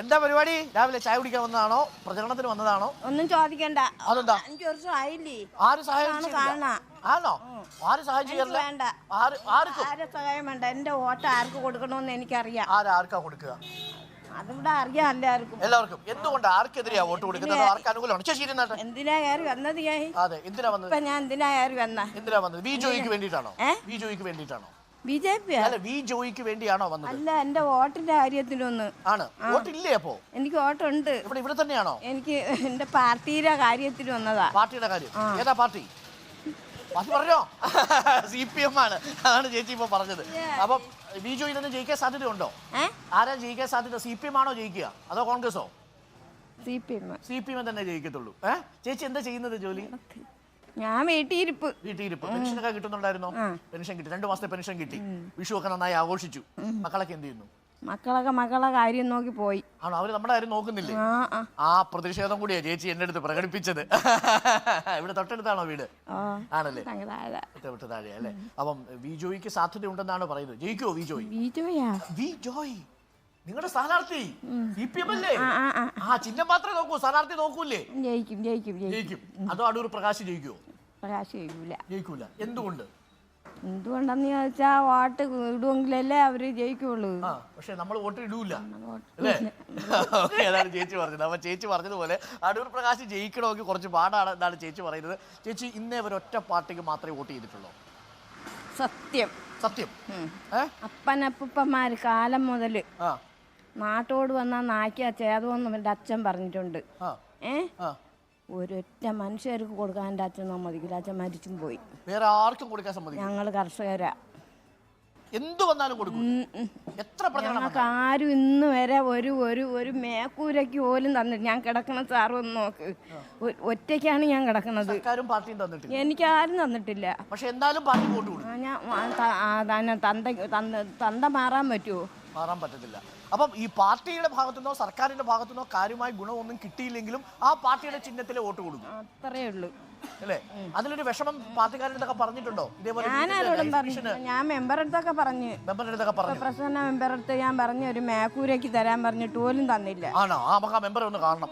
എന്താ പരിപാടി? രാവിലെ ചായ കുടിക്കാൻ വന്നതാണോ? പ്രചരണത്തിന് വന്നതാണോ? ഒന്നും ചോദിക്കണ്ട. അതെന്താ? അഞ്ചു വർഷം ആയില്ലേ ആര് സഹായം. ആണോ? ആര് സഹായം? വേണ്ട. ആർക്കും? ആരെ സഹായം വേണ്ട? എന്റെ വോട്ട് ആർക്ക് കൊടുക്കണമെന്ന് എനിക്കറിയാം. ആരാർക്കാ കൊടുക്കുക? അതിവിടെ അറിയാം എല്ലാവർക്കും. എല്ലാവർക്കും. എന്തുകൊണ്ട് ആർക്കെതിരെയാ വോട്ട് കൊടുക്കുന്നത്? ആർക്ക് അനുകൂലമാണ്? ചേച്ചി ഇരുന്നാട്ടെ എന്തിനാ കയറി വന്നത് അതെ എന്തിനാ വന്നത്? ഞാൻ എന്തിനാ കയറി വന്ന? എന്തിനാ വന്നത്? ബി ജോയിക്ക് വേണ്ടിയിട്ടാണോ? ബി ജോയിക്ക് വേണ്ടിയിട്ടാണോ? ബി ജെ പി അല്ല വി ജോയിക്ക് വേണ്ടിയാണോ വന്നത്? അല്ല എന്റെ വോട്ടിന്റെ കാര്യത്തിലൊന്ന്. ആണ്. വോട്ടില്ലേ അപ്പോ? എനിക്ക് വോട്ടുണ്ട്. ഇവിടെ ഇവിടെ തന്നെയാണോ? എനിക്ക് എന്റെ പാർട്ടിയുടെ കാര്യത്തിൽ വന്നതാ. പാർട്ടിയുടെ കാര്യം. ഏതാ പാർട്ടി? പാർട്ടി പറഞ്ഞോ? സി പി എം ആണ്. അതാണ് ചേച്ചി ഇപ്പൊ പറഞ്ഞത്. അപ്പം വി ജോയിൽ തന്നെ ജയിക്കാൻ സാധ്യത ഉണ്ടോ ആരാ ജയിക്കാൻ സാധ്യത? സി പി എം ആണോ ജയിക്കുക? അതോ കോൺഗ്രസോ C P M. C P M തന്നെ ജയിക്കത്തുള്ളൂ. ഏഹ് ചേച്ചി എന്താ ചെയ്യുന്നത് ജോലി? ഞാൻ വീട്ടിയിരിപ്പ്. വീട്ടിലിരിപ്പ് പെൻഷനൊക്കെ കിട്ടുന്നുണ്ടായിരുന്നോ? പെൻഷൻ കിട്ടി. രണ്ടു മാസത്തെ പെൻഷൻ കിട്ടി. വിഷു ഒക്കെ നന്നായി ആഘോഷിച്ചു. മക്കളൊക്കെ എന്ത് ചെയ്യുന്നു? മക്കളൊക്കെ മക്കളെ കാര്യം നോക്കി പോയി. ആണോ? അവർ നമ്മുടെ കാര്യം നോക്കുന്നില്ലേ? ആ പ്രതിഷേധം കൂടിയാ ചേച്ചി എന്റെ അടുത്ത് പ്രകടിപ്പിച്ചത്. ഇവിടെ തൊട്ടടുത്താണോ വീട്? ആണല്ലേ? താഴെ. തൊട്ട് താഴെ അല്ലേ? അപ്പം വിജോയ്ക്ക് സാധ്യത ഉണ്ടെന്നാണ് പറയുന്നത്. ജയിക്കോ വിജോയ്? വിജോയ്? ബിജോയാ വി ജോയ് നിങ്ങളുടെ സ്ഥാനാർത്ഥി സി പി എം അല്ലേ? ആ ചിഹ്നം മാത്രമേ നോക്കൂ സ്ഥാനാർത്ഥി നോക്കൂലേ? ജയിക്കും ജയിക്കും ജയിക്കും. അതോ അടൂർ പ്രകാശ് ജയിക്കുമോ പ്രകാശ് ജയിക്കൂല. ജയിക്കൂല. എന്തുകൊണ്ട്? എന്തുകൊണ്ടെന്ന് ചോദിച്ചാ വോട്ട് ഇടുമെങ്കിലല്ലേ അവർ ജയിക്കുള്ളൂ. പക്ഷെ നമ്മൾ വോട്ട് ഇടൂല. അല്ലേ? ഓക്കെ ചേച്ചി പറഞ്ഞത്. അപ്പൊ ചേച്ചി പറഞ്ഞതുപോലെ അടൂർ പ്രകാശ് ജയിക്കണമെങ്കിൽ കുറച്ച് പാടാണ് എന്നാണ് ചേച്ചി പറയുന്നത്. ചേച്ചി ഇന്നേ അവർ ഒറ്റ പാർട്ടിക്ക് മാത്രമേ വോട്ട് ചെയ്തിട്ടുള്ളൂ. സത്യം. സത്യം. അപ്പനപ്പൂപ്പന്മാര് കാലം മുതൽ ആ. നാട്ടോട് വന്നാൽ നാക്കിയ ചേതമെന്ന് എന്റെ അച്ഛൻ പറഞ്ഞിട്ടുണ്ട്. ഏ? ഒരൊറ്റ മനുഷ്യർക്ക് കൊടുക്കാൻ എന്റെ അച്ഛൻ സമ്മതിക്കില്ല. അച്ഛൻ മരിച്ചും പോയി. വേറെ ആർക്കും കൊടുക്കാൻ സമ്മതിക്കും ഞങ്ങൾ കർഷകരാ. എന്ത് വന്നാലും കൊടുക്കും. എത്ര ഞങ്ങൾക്ക് ആരും ഇന്ന് വരെ ഒരു ഒരു ഒരു മേക്കൂരയ്ക്ക് പോലും തന്നിട്ട് ഞാൻ കിടക്കണ സാർ ഒന്ന് നോക്ക്. ഒറ്റയ്ക്കാണ് ഞാൻ കിടക്കുന്നത് എനിക്ക് ആരും തന്നിട്ടില്ല. പക്ഷെ എന്തായാലും ഞാൻ തന്ത തന്ത മാറാൻ പറ്റുമോ മാറാൻ പറ്റത്തില്ല. അപ്പം ഈ പാർട്ടിയുടെ ഭാഗത്തുനിന്നോ സർക്കാരിന്റെ ഭാഗത്തുനിന്നോ കാര്യമായി ഗുണമൊന്നും കിട്ടിയില്ലെങ്കിലും ആ പാർട്ടിയുടെ ചിഹ്നത്തിലെ വോട്ട് കൊടുക്കും. അത്രേ ഉള്ളൂ. അല്ലേ? അതിലൊരു വിഷമം പാർട്ടിക്കാരുടെ അടുത്തൊക്കെ പറഞ്ഞിട്ടുണ്ടോ? ഇതേപോലെ ഞാൻ മെമ്പറുടെ അടുത്തൊക്കെ പറഞ്ഞു. അടുത്തൊക്കെ പറഞ്ഞു. പ്രസന്ന മെമ്പറുടെ അടുത്ത് ഞാൻ പറഞ്ഞു ഒരു മേക്കൂരയ്ക്ക് തരാൻ പറഞ്ഞിട്ട് പോലും തന്നില്ല. ആണോ? ആ നമുക്ക് ആ മെമ്പറെ ഒന്ന് കാണണം.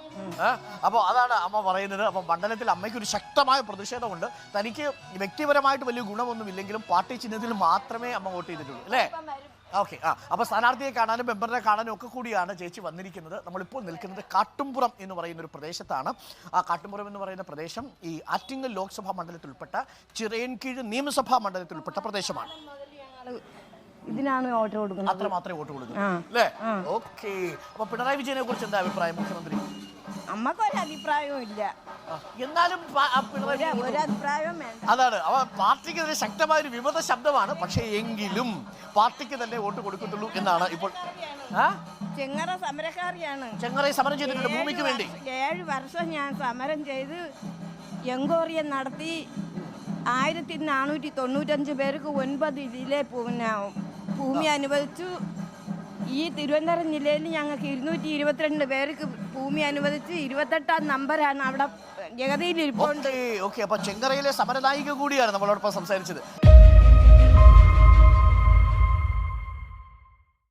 അപ്പൊ അപ്പോൾ അതാണ് അമ്മ പറയുന്നത്. അപ്പോൾ മണ്ഡലത്തിൽ അമ്മയ്ക്ക് ഒരു ശക്തമായ പ്രതിഷേധമുണ്ട്. തനിക്ക് വ്യക്തിപരമായിട്ട് വലിയ ഗുണമൊന്നും ഇല്ലെങ്കിലും പാർട്ടി ചിഹ്നത്തിൽ മാത്രമേ അമ്മ വോട്ട് ചെയ്തിട്ടുള്ളൂ. അല്ലേ? ഓക്കെ ആ അപ്പോൾ സ്ഥാനാർത്ഥിയെ കാണാനും മെമ്പറിനെ കാണാനും ഒക്കെ കൂടിയാണ് ചേച്ചി വന്നിരിക്കുന്നത്. നമ്മളിപ്പോൾ നിൽക്കുന്നത് കാട്ടുംപുറം എന്ന് പറയുന്ന ഒരു പ്രദേശത്താണ്. ആ കാട്ടുംപുറം എന്ന് പറയുന്ന പ്രദേശം ഈ ആറ്റിങ്ങൽ ലോക്സഭാ മണ്ഡലത്തിൽ ഉൾപ്പെട്ട ചിറയൻകീഴ് നിയമസഭാ മണ്ഡലത്തിൽ ഉൾപ്പെട്ട പ്രദേശമാണ്. ഇതിനാണ് വോട്ട് കൊടുക്കുന്നത്. അത്ര മാത്രമേ വോട്ട് കൊടുക്കുന്നു ആ. അല്ലേ? ഓക്കെ അപ്പൊ പിണറായി വിജയനെ കുറിച്ച് എന്താ അഭിപ്രായം മുഖ്യമന്ത്രി? അമ്മക്കൊരു അഭിപ്രായവും ഇല്ല എന്നാലും പ- ആ പിണറായി വിജയൻ ഒരു അഭിപ്രായവും വേണ്ട. അതാണ്. അവ തന്നെ ശക്തമായ ഒരു വിമത ശബ്ദമാണ്. പക്ഷേ എങ്കിലും പാർട്ടിക്ക് തന്നെ വോട്ട് കൊടുക്കത്തുള്ളൂ എന്നാണ് ഇപ്പോൾ ആ? ചെങ്ങറ സമരക്കാരിയാണ്. ചെങ്ങറ സമരം ചെയ്തിട്ടുണ്ട് ഭൂമിക്ക് ഏഴ് വേണ്ടി. വർഷം- ഏഴ് വർഷം ഞാൻ സമരം ചെയ്ത് എങ്കോറിയം നടത്തി ആയിരത്തി നാനൂറ്റി തൊണ്ണൂറ്റഞ്ച് പേർക്ക് ഒൻപത് ഇതിലെ പിന്നെ ഭൂമി അനുവദിച്ചു. ഈ തിരുവനന്തപുരം ജില്ലയിൽ ഞങ്ങൾക്ക് ഇരുന്നൂറ്റി ഇരുപത്തിരണ്ട് പേർക്ക് ഭൂമി അനുവദിച്ച് ഇരുപത്തെട്ടാം നമ്പറാണ് അവിടെ ജഗതിയിൽ ഇരിപ്പുണ്ട്. ഓക്കെ അപ്പൊ ചെങ്കറയിലെ സമരനായിക കൂടിയാണ് നമ്മളോടൊപ്പം സംസാരിച്ചത്.